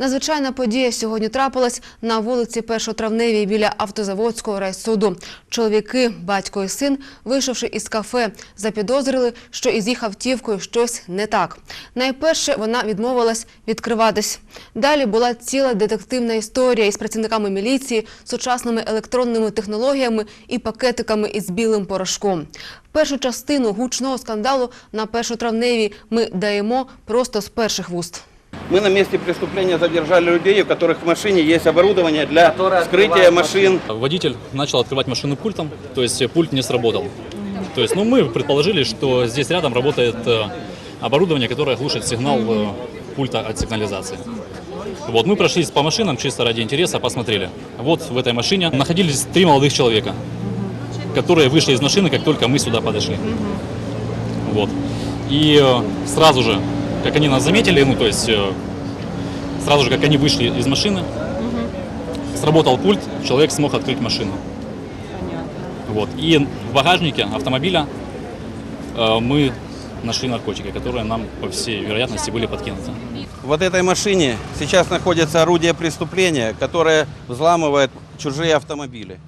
Надзвичайна подія сьогодні трапилась на вулиці Першотравневій біля автозаводського райсуду. Чоловіки, батько і син, вийшовши із кафе, запідозрили, що із їх автівкою щось не так. Найперше вона відмовилась відкриватись. Далі була ціла детективна історія із працівниками міліції, сучасними електронними технологіями і пакетиками із білим порошком. Першу частину гучного скандалу на першотравневій ми даємо просто з перших вуст. Мы на месте преступления задержали людей, у которых в машине есть оборудование для вскрытия машин. Водитель начал открывать машину пультом, то есть э, пульт не сработал. То есть, ну, мы предположили, что здесь рядом работает э, оборудование, которое глушит сигнал э, пульта от сигнализации. Вот, мы прошлись по машинам чисто ради интереса, посмотрели. Вот в этой машине находились три молодых человека, которые вышли из машины, как только мы сюда подошли. Вот. И э, сразу же, как они нас заметили, ну, то есть, э, сразу же, как они вышли из машины, сработал пульт, человек смог открыть машину. Вот. И в багажнике автомобиля э, мы нашли наркотики, которые нам, по всей вероятности, были подкинуты. Вот этой машине сейчас находится орудие преступления, которое взламывает чужие автомобили.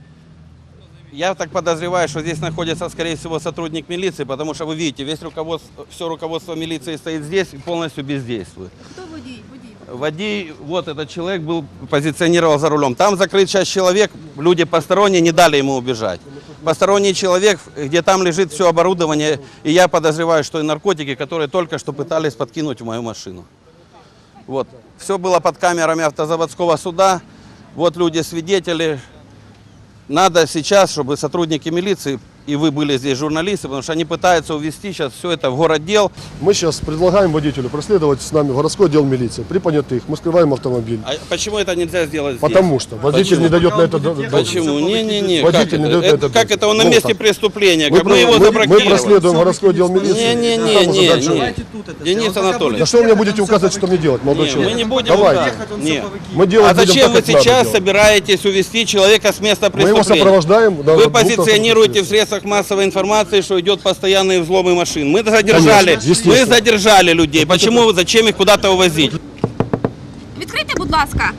Я так подозреваю, что здесь находится, скорее всего, сотрудник милиции, потому что вы видите, весь руководство, все руководство милиции стоит здесь и полностью бездействует. Водій? Водій. Водей, вот этот человек был, позиционировал за рулем. Там закрыт сейчас человек, люди посторонние не дали ему убежать. Посторонний человек, где там лежит все оборудование, и я подозреваю, что и наркотики, которые только что пытались подкинуть в мою машину. Вот. Все было под камерами автозаводского суда. Вот люди свидетели. Надо сейчас, чтобы сотрудники милиции, и вы были здесь журналисты, потому что они пытаются увести сейчас все это в город дел. Мы сейчас предлагаем водителю проследовать с нами в городской отдел милиции. При понятых мы скрываем автомобиль. А почему это нельзя сделать здесь? Потому что водитель Почему? не дает на это... Почему? Не-не-не. Как Водитель не это? дает Это- это Как делать. это он на месте преступления? Мы, Как мы его мы- мы проследуем городской отдел милиции. Не-не-не. Денис Анатольевич. Да что вы мне будете указывать, что мне делать, молодой человек? мы не будем Давайте. указывать. Не. Мы делать А зачем вы как сейчас собираетесь увести человека с места Мы его преступления? сопровождаем. да, Вы позиционируете в транспортных средствах массовой информации, что идет постоянные взломы машин. Мы задержали, мы задержали людей. Почему вы, зачем их куда-то увозить? Відкрийте, будь ласка.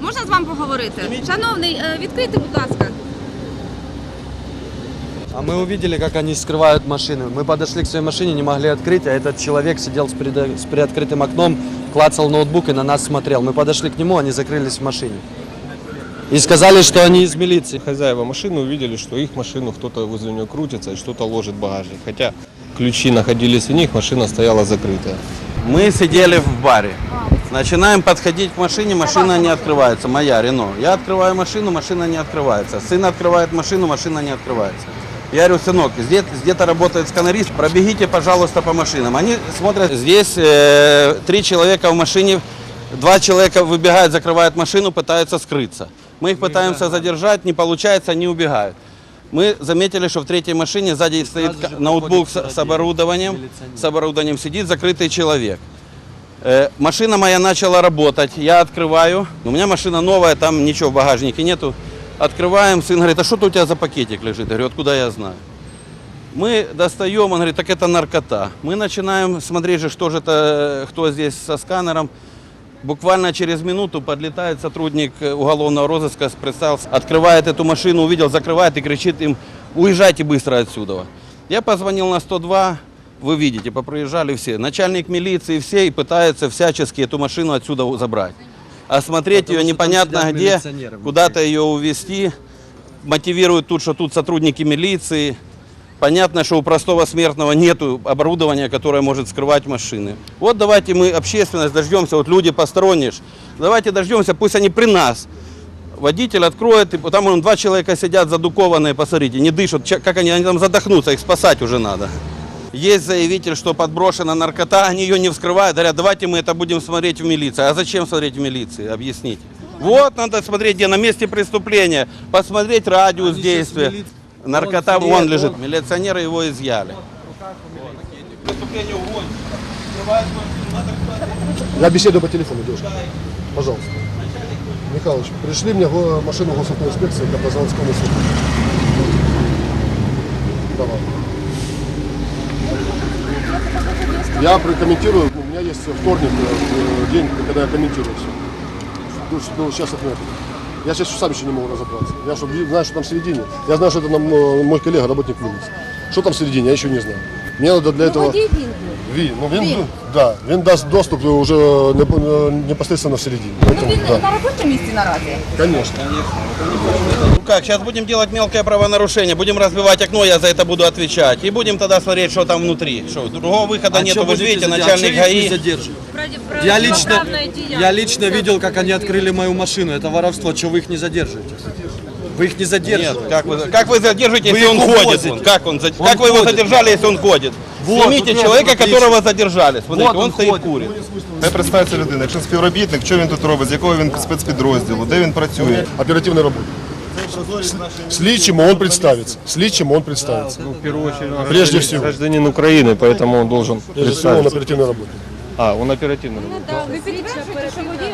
Можна з вами поговорити? Шановний, е, відкрийте, будь ласка. А мы увидели, как они скрывают машины. Мы подошли к своей машине, не могли открыть, а этот человек сидел с, предо- с приоткрытым окном, клацал ноутбук и на нас смотрел. Мы подошли к нему, они закрылись в машине. И сказали, что они из милиции. Хозяева машины увидели, что их машину кто-то возле нее крутится и что-то ложит в багажник. Хотя ключи находились у них, машина стояла закрытая. Мы сидели в баре. Начинаем подходить к машине, машина не открывается. Моя, Рено. Я открываю машину, машина не открывается. Сын открывает машину, машина не открывается. Я говорю, сынок, здесь где-то работает сканарист, пробегите, пожалуйста, по машинам. Они смотрят, здесь э, три человека в машине, два человека выбегают, закрывают машину, пытаются скрыться. Мы их пытаемся задержать, не получается, они убегают. Мы заметили, что в третьей машине сзади стоит ноутбук с, с оборудованием, с оборудованием сидит закрытый человек. Э, машина моя начала работать, я открываю. У меня машина новая, там ничего в багажнике нету. Открываем, сын говорит, а что у тебя за пакетик лежит? Я говорю, откуда я знаю? Мы достаем, он говорит, так это наркота. Мы начинаем смотреть же, что же это, кто здесь со сканером. Буквально через минуту подлетает сотрудник э, уголовного розыска, представился, открывает эту машину, увидел, закрывает и кричит им, уезжайте быстро отсюда. Я позвонил на 102, вы видите, попроезжали все. Начальник милиции все и пытаются всячески эту машину отсюда забрать. Осмотреть Потому ее непонятно где, куда-то ее увезти. Мотивируют тут, что тут сотрудники милиции. Понятно, что у простого смертного нету оборудования, которое может скрывать машины. Вот давайте мы, общественность, дождемся, вот люди посторонние, давайте дождемся, пусть они при нас. Водитель откроет, и там вон, два человека сидят задукованные, посмотрите, не дышат, как они, они там задохнутся, их спасать уже надо. Есть заявитель, что подброшена наркота, они ее не вскрывают, говорят, давайте мы это будем смотреть в милиции. А зачем смотреть в милиции, объясните. Вот надо смотреть, где на месте преступления, посмотреть радиус действия. Наркота Он вон след, лежит, он- милиционеры его изъяли. Я беседую по телефону, девушка. Пожалуйста. Михайлович, пришли мне машину госавтоинспекции к автозаводскому суду. Давай. Я прокомментирую, у меня есть вторник, э, день, когда я комментирую все. ну, сейчас от меня. Я сейчас сам еще не могу разобраться. Я что, знаю, что там в середине. Я знаю, что это нам, э, мой коллега, работник милиции. Что там в середине, я еще не знаю. Мне надо для этого... Він, ну він, да, він дасть доступ уже не- непосредственно в середине. Поэтому, да, на робочому місці наразі. конечно. Ну как, сейчас будем делать мелкое правонарушение, будем разбивать окно, я за это буду отвечать. И будем тогда смотреть, что там внутри. Что, другого выхода нету, вы же видите, начальник ГАИ. Я лично, я лично видел, как они открыли мою машину. Это воровство. Чего вы их не задерживаете? Вы их не Нет, задерживаете. как вы, как вы задержите, Вы если он их ходит? увозите. вон? Как, он, за- Он как вы его ходит. задержали, если он ходит? Вот, Снимите вот человека, отлично. которого задержали. Смотрите, Вот он, он стоит ходит. курит. Хай представиться людина. Якщо співробітник, що він тут робить, з якого він спецпідрозділу, де він працює. Оперативной работы. Слідчим он представится. Слідчим он представится. Ну, в первую очередь, он Прежде гражданин- всего. гражданин Украины, поэтому он должен Прежде всего он представиться. оперативной работе. А, он оперативно работает. Ви підтверджуєте, що водій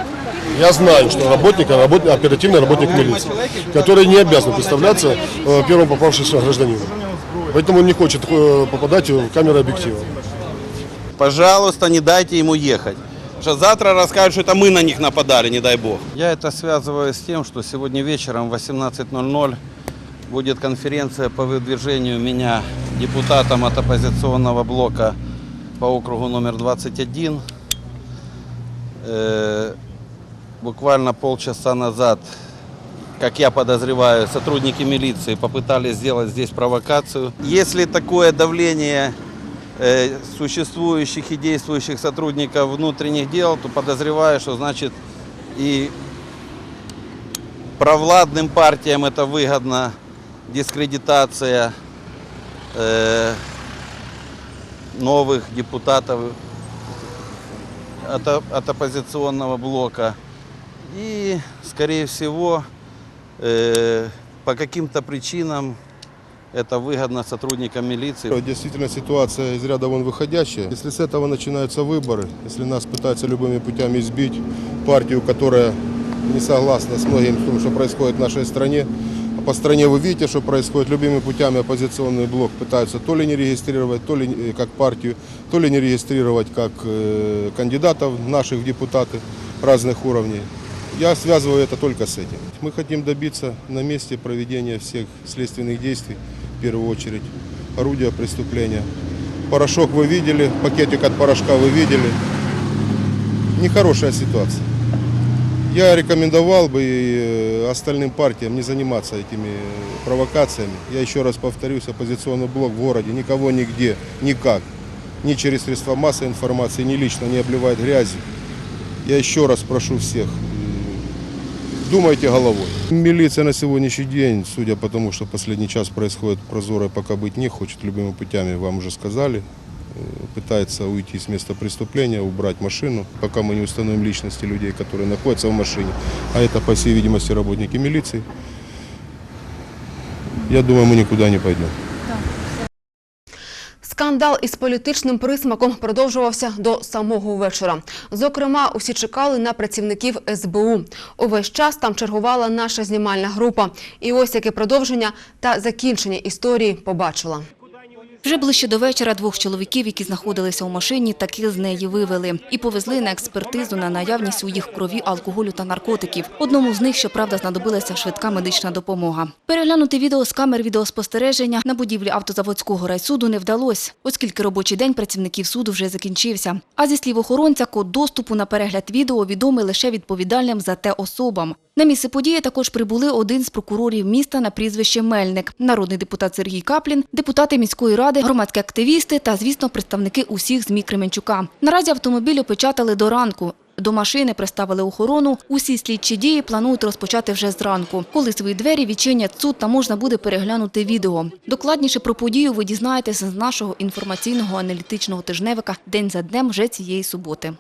Я знаю, что работник, работник оперативный работник милиции, который не обязан представляться э, первым попавшимся гражданином. Поэтому он не хочет э, попадать в камеру объектива. Пожалуйста, не дайте ему ехать. Потому что завтра расскажут, что это мы на них нападали, не дай бог. Я это связываю с тем, что сегодня вечером в 18.00 будет конференция по выдвижению меня депутатом от оппозиционного блока по округу номер 21. Э, буквально полчаса назад, как я подозреваю, сотрудники милиции попытались сделать здесь провокацию. Если такое давление э, существующих и действующих сотрудников внутренних дел, то подозреваю, что значит и провладным партиям это выгодно, дискредитация э, новых депутатов от, оппозиционного блока. И, скорее всего, э, по каким-то причинам это выгодно сотрудникам милиции. Действительно, ситуация из ряда вон выходящая. Если с этого начинаются выборы, если нас пытаются любыми путями избить, партию, которая не согласна с многим с том, что происходит в нашей стране, а по стране вы видите, что происходит любыми путями оппозиционный блок пытаются то ли не регистрировать, то ли э, как партию, то ли не регистрировать как э, кандидатов наших депутаты разных уровней. Я связываю это только с этим. Мы хотим добиться на месте проведения всех следственных действий, в первую очередь, орудия преступления. Порошок вы видели, пакетик от порошка вы видели. Нехорошая ситуация. Я рекомендовал бы и э, остальным партиям не заниматься этими э, провокациями. Я еще раз повторюсь, оппозиционный блок в городе никого нигде, никак, ни через средства массовой информации, ни лично не обливает грязью. Я еще раз прошу всех, думайте головой. Милиция на сегодняшний день, судя по тому, что последний час происходит, прозорой пока быть не хочет, любыми путями, вам уже сказали, э, пытается уйти с места преступления, убрать машину, пока мы не установим личности людей, которые находятся в машине, а это, по всей видимости, работники милиции. Я думаю, мы никуда не пойдем. Скандал із політичним присмаком продовжувався до самого вечора. Зокрема, усі чекали на працівників СБУ. Увесь час там чергувала наша знімальна група. І ось яке продовження та закінчення історії побачила. Вже ближче до вечора двох чоловіків, які знаходилися у машині, таки з неї вивели і повезли на експертизу на наявність у їх крові алкоголю та наркотиків. Одному з них, щоправда, знадобилася швидка медична допомога. Переглянути відео з камер відеоспостереження на будівлі автозаводського райсуду не вдалося, оскільки робочий день працівників суду вже закінчився. А зі слів охоронця, код доступу на перегляд відео відомий лише відповідальним за те особам. На місце події також прибули один з прокурорів міста на прізвище Мельник, народний депутат Сергій Каплін, депутати міської ради, громадські активісти та, звісно, представники усіх ЗМІ Кременчука. Наразі автомобіль опечатали до ранку. До машини приставили охорону. Усі слідчі дії планують розпочати вже зранку, коли свої двері відчинять суд та можна буде переглянути відео. Докладніше про подію ви дізнаєтеся з нашого інформаційного аналітичного тижневика день за днем вже цієї суботи.